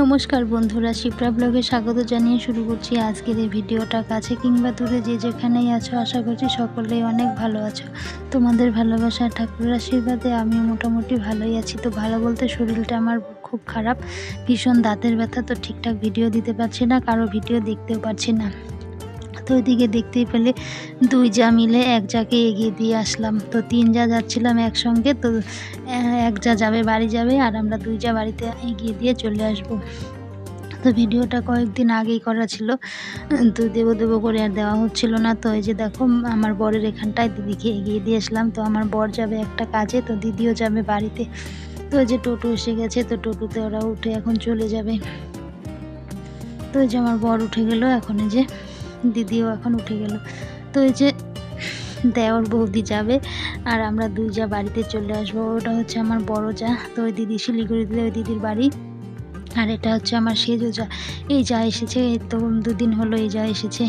নমস্কার বন্ধুরা, শিপ্রা ব্লগে স্বাগত জানিয়ে শুরু করছি আজকের এই ভিডিওটা। কাছে কিংবা দূরে যে যেখানেই আছো, আশা করছি সকলেই অনেক ভালো আছো। তোমাদের ভালোবাসা ঠাকুরের আশীর্বাদে আমি মোটামুটি ভালোই আছি। তো ভালো বলতে শরীরটা আমার খুব খারাপ, ভীষণ দাঁতের ব্যথা, তো ঠিকঠাক ভিডিও দিতে পারছি না, কারও ভিডিও দেখতেও পারছি না। তো ওইদিকে দেখতেই পেলে দুই যা মিলে এক যাকে এগিয়ে দিয়ে আসলাম। তো তিন যা যাচ্ছিলাম একসঙ্গে, তো এক যা যাবে বাড়ি যাবে আর আমরা দুই যা বাড়িতে এগিয়ে দিয়ে চলে আসব। তো ভিডিওটা কয়েকদিন আগেই করা ছিল। তো দেবো দেবো করে আর দেওয়া হচ্ছিল না। তো এই যে দেখো, আমার বরের এখানটায় দিদিকে এগিয়ে দিয়ে আসলাম। তো আমার বর যাবে একটা কাজে, তো দিদিও যাবে বাড়িতে। তো এই যে টোটো এসে গেছে, তো টোটোতে ওরা উঠে এখন চলে যাবে। তো এই যে আমার বর উঠে গেল, এখন এই যে দিদিও এখন উঠে গেল। তো এই যে দেওর বৌদি যাবে আর আমরা দুই যা বাড়িতে চলে আসব, ওটা হচ্ছে আমার বড় যা। তো ওই দিদি শিলিগুড়িতে ওই দিদির বাড়ি। আর এটা হচ্ছে আমার সেজো যা। এই যা এসেছে তো দুদিন হলো এই যা এসেছে।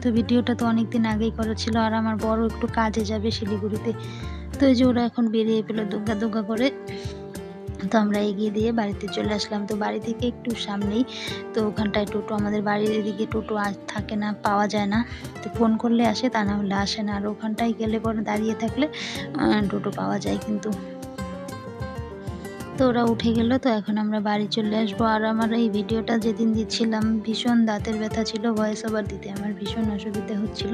তো ভিডিওটা তো অনেক দিন আগেই করা ছিল, আর আমার বড় একটু কাজে যাবে শিলিগুড়িতে। তো এই যে ওরা এখন বেরিয়ে পেল দুগ্গা দুগ্গা করে। তো আমরা এগিয়ে দিয়ে বাড়িতে চলে আসলাম। তো বাড়ি থেকে একটু সামনেই, তো ওখানটায় টোটো, আমাদের বাড়ির এদিকে টোটো থাকে না, পাওয়া যায় না। তো ফোন করলে আসে, তা না হলে আসে না। আর ওখানটায় গেলে পরে দাঁড়িয়ে থাকলে টোটো পাওয়া যায় কিন্তু। তো ওরা উঠে গেল, তো এখন আমরা বাড়ি চলে আসব। আর আমার এই ভিডিওটা যেদিন দিচ্ছিলাম, ভীষণ দাঁতের ব্যথা ছিল ভয়েস ওভার দিতে আমার ভীষণ অসুবিধা হচ্ছিল।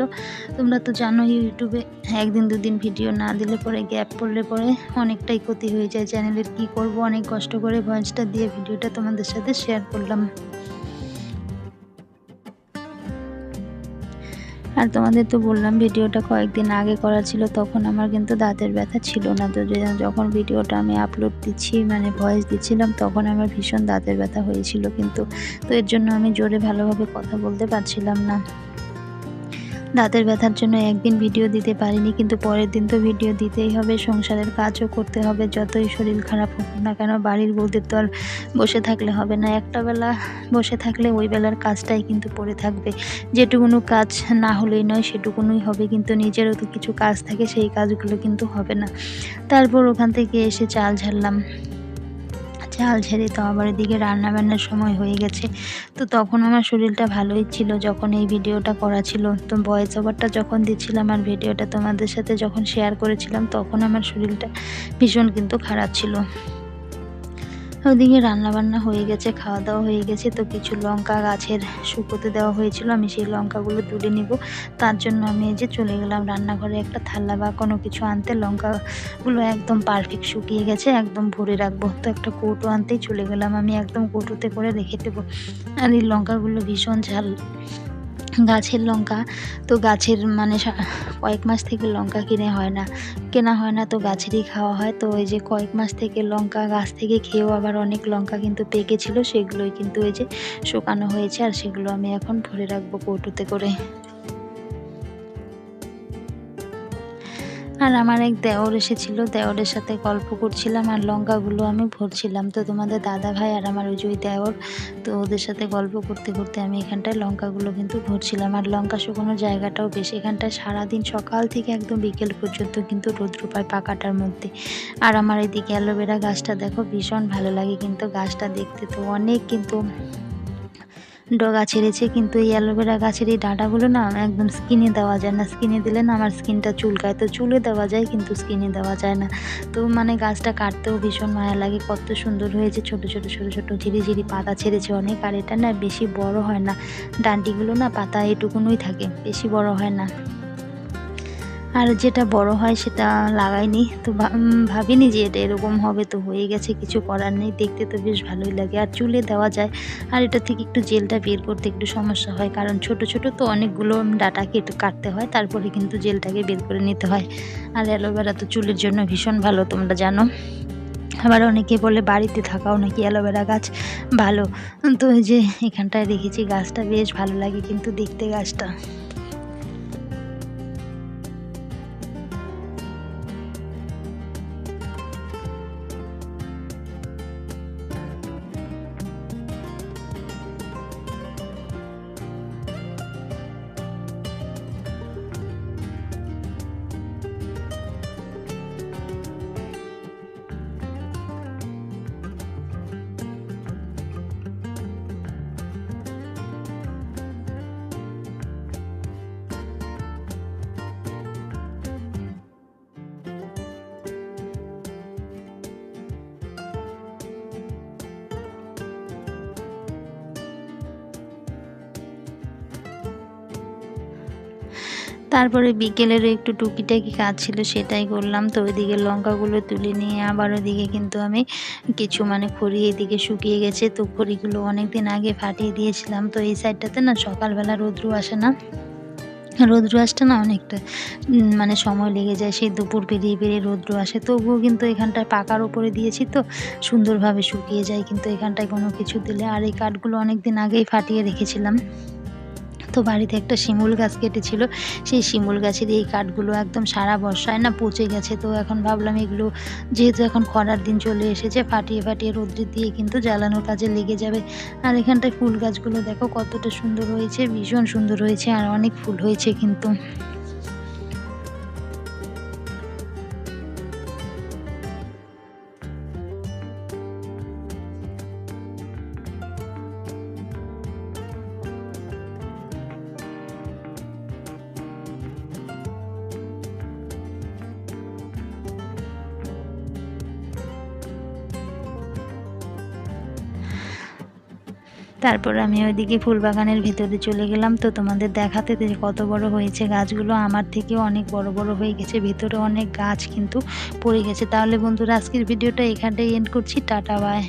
তোমরা তো জানো ইউটিউবে একদিন দুদিন ভিডিও না দিলে পরে গ্যাপ পড়লে পরে অনেকটাই ক্ষতি হয়ে যায়। চ্যানেলের কি করব, অনেক কষ্ট করে ভয়েসটা দিয়ে ভিডিওটা তোমাদের সাথে শেয়ার করলাম। আর তোমাদের তো বললাম ভিডিওটা কয়েকদিন আগে করা ছিল, তখন আমার কিন্তু দাঁতের ব্যথা ছিল না। তো যখন ভিডিওটা আমি আপলোড দিচ্ছি মানে ভয়েস দিচ্ছিলাম, তখন আমার ভীষণ দাঁতের ব্যথা হয়েছিল কিন্তু, তো এর জন্য আমি জোরে ভালোভাবে কথা বলতে পারছিলাম না। দাঁতের ব্যথার জন্য একদিন ভিডিও দিতে পারিনি, কিন্তু পরের দিন তো ভিডিও দিতেই হবে, সংসারের কাজও করতে হবে, যতই শরীর খারাপ হোক না কেন, বাড়ির বউদের তো আর বসে থাকলে হবে না। একটা বেলা বসে থাকলে ওই বেলার কাজটাই কিন্তু পড়ে থাকবে। যেটুকুনো কাজ না হলেই নয়, সেটুকুনই হবে, কিন্তু নিজেরও তো কিছু কাজ থাকে, সেই কাজগুলো কিন্তু হবে না। তারপর ওখান থেকে এসে চাল ঝাড়লাম। চাল ঝেড়ে তো আবার এদিকে রান্না বান্নার সময় হয়ে গেছে। তো তখন আমার শরীরটা ভালোই ছিল যখন এই ভিডিওটা করা ছিল। তো ভয়েস ওভারটা যখন দিচ্ছিলাম আর ভিডিওটা তোমাদের সাথে যখন শেয়ার করেছিলাম, তখন আমার শরীরটা ভীষণ কিন্তু খারাপ ছিল। ওদিকে রান্না বান্না হয়ে গেছে খাওয়া দাওয়া হয়ে গেছে। তো কিছু লঙ্কা গাছের শুকোতে দেওয়া হয়েছিল, আমি সেই লঙ্কাগুলো তুলে নিব। তার জন্য আমি এই যে চলে গেলাম রান্নাঘরে একটা থালা বা কোনো কিছু আনতে। লঙ্কাগুলো একদম পারফেক্ট শুকিয়ে গেছে, একদম ভরে রাখব। তো একটা কৌটো আনতেই চলে গেলাম, আমি একদম কৌটোতে করে রেখে দেবো। আর এই লঙ্কাগুলো ভীষণ ঝাল। গাছের লঙ্কা। তো গাছের মানে কয়েক মাস থেকে লঙ্কা কিনে হয় না। কেনা হয় না, তো গাছেরই খাওয়া হয়। তো ওই যে কয়েক মাস থেকে লঙ্কা গাছ থেকে খেয়েও আবার অনেক লঙ্কা কিন্তু পেকেছিল। সেগুলোই কিন্তু ওই যে শুকানো হয়েছে, আর সেগুলো আমি এখন ভরে রাখব কৌটোতে করে। আর আমার এক দেওর এসেছিল, দেওরের সাথে গল্প করছিলাম আর লঙ্কাগুলো আমি ভরছিলাম। তো তোমাদের দাদা ভাই আর আমার ওই ওই দেওর, তো ওদের সাথে গল্প করতে করতে আমি এখানটায় লঙ্কাগুলো কিন্তু ভরছিলাম। আর লঙ্কা শুকোনোর জায়গাটাও বেশ, এখানটায় সারাদিন সকাল থেকে একদম বিকেল পর্যন্ত কিন্তু রৌদ্র পায় পাকাটার মধ্যে। আর আমার এদিকে অ্যালোভেরা গাছটা দেখো, ভীষণ ভালো লাগে কিন্তু গাছটা দেখতে তো অনেক কিন্তু ডগা ছেড়েছে কিন্তু এই অ্যালোভেরা গাছের এই ডাঁটাগুলো না একদম স্কিনে দেওয়া যায় না। স্কিনে দিলে না আমার স্কিনটা চুলকায়। তো চুলে দেওয়া যায়, কিন্তু স্কিনে দেওয়া যায় না। তো মানে গাছটা কাটতেও ভীষণ মায়া লাগে, কত সুন্দর হয়েছে। ছোট ছোট ছোট ছোট ঝিরি ঝিরি পাতা ছেড়েছে অনেক, আর এটা না বেশি বড় হয় না। ডান্ডিগুলো না পাতা এটুকুনই থাকে, বেশি বড় হয় না। আর যেটা বড় হয় সেটা লাগাইনি। তো ভাবিনি যে এটা এরকম হবে, তো হয়ে গেছে, কিছু করার নেই। দেখতে তো বেশ ভালোই লাগে। আর চুলে দেওয়া যায়। আর এটা থেকে একটু জেলটা বের করতে একটু সমস্যা হয়। কারণ ছোট ছোট তো অনেকগুলো ডাটা কেটে কাটতে হয়, তারপরে কিন্তু জেলটাকে বের করে নিতে হয়। আর অ্যালোভেরা তো চুলের জন্য ভীষণ ভালো, তোমরা জানো। আবার অনেকে বলে বাড়িতে থাকাও নাকি অ্যালোভেরা গাছ ভালো। তো যে এখানটায় দেখেছি গাছটা বেশ ভালো লাগে কিন্তু দেখতে গাছটা। তারপরে বিকেলেরও একটু টুকিটাকি কাজ ছিল সেটাই করলাম। তো ওইদিকে লঙ্কাগুলো তুলে নিয়ে আবার ওইদিকে কিন্তু আমি কিছু মানে খড়ি এদিকে শুকিয়ে গেছে। তো খড়িগুলো অনেক দিন আগে ফাটিয়ে দিয়েছিলাম। তো এই সাইডটাতে না সকালবেলা রৌদ্র আসে না। রৌদ্র আসতে না অনেকটা মানে সময় লেগে যায়। সেই দুপুর পেরিয়ে পেরিয়ে রৌদ্র আসে। তবুও কিন্তু এখানটায় পাকার ওপরে দিয়েছি তো, সুন্দরভাবে শুকিয়ে যায়। কিন্তু এখানটায় কোনো কিছু দিলে আর এই কাঠগুলো অনেক দিন আগেই ফাটিয়ে রেখেছিলাম। তো বাড়িতে একটা শিমুল গাছ কেটেছিল। সেই শিমুল গাছের এই কাঠগুলো একদম সারা বর্ষায় না পচে গেছে। তো এখন ভাবলাম এগুলো যেহেতু এখন খরার দিন চলে এসেছে, ফাটিয়ে ফাটিয়ে রোদ্রে দিয়ে কিন্তু জ্বালানোর কাজে লেগে যাবে। আর এখানটায় ফুল গাছগুলো দেখো কতটা সুন্দর হয়েছে, ভীষণ সুন্দর হয়েছে, আর অনেক ফুল হয়েছে কিন্তু। তারপর আমি ওইদিকে ফুল বাগানের ভিতরে চলে গেলাম। তো তোমাদের দেখাতে কত বড় হয়েছে গাছগুলো, আমার থেকেও অনেক বড় বড় হয়ে গেছে, ভিতরে অনেক গাছ কিন্তু পড়ে গেছে। তাহলে বন্ধুরা, আজকের ভিডিওটা এখানটাই এন্ড করছি। Tata bye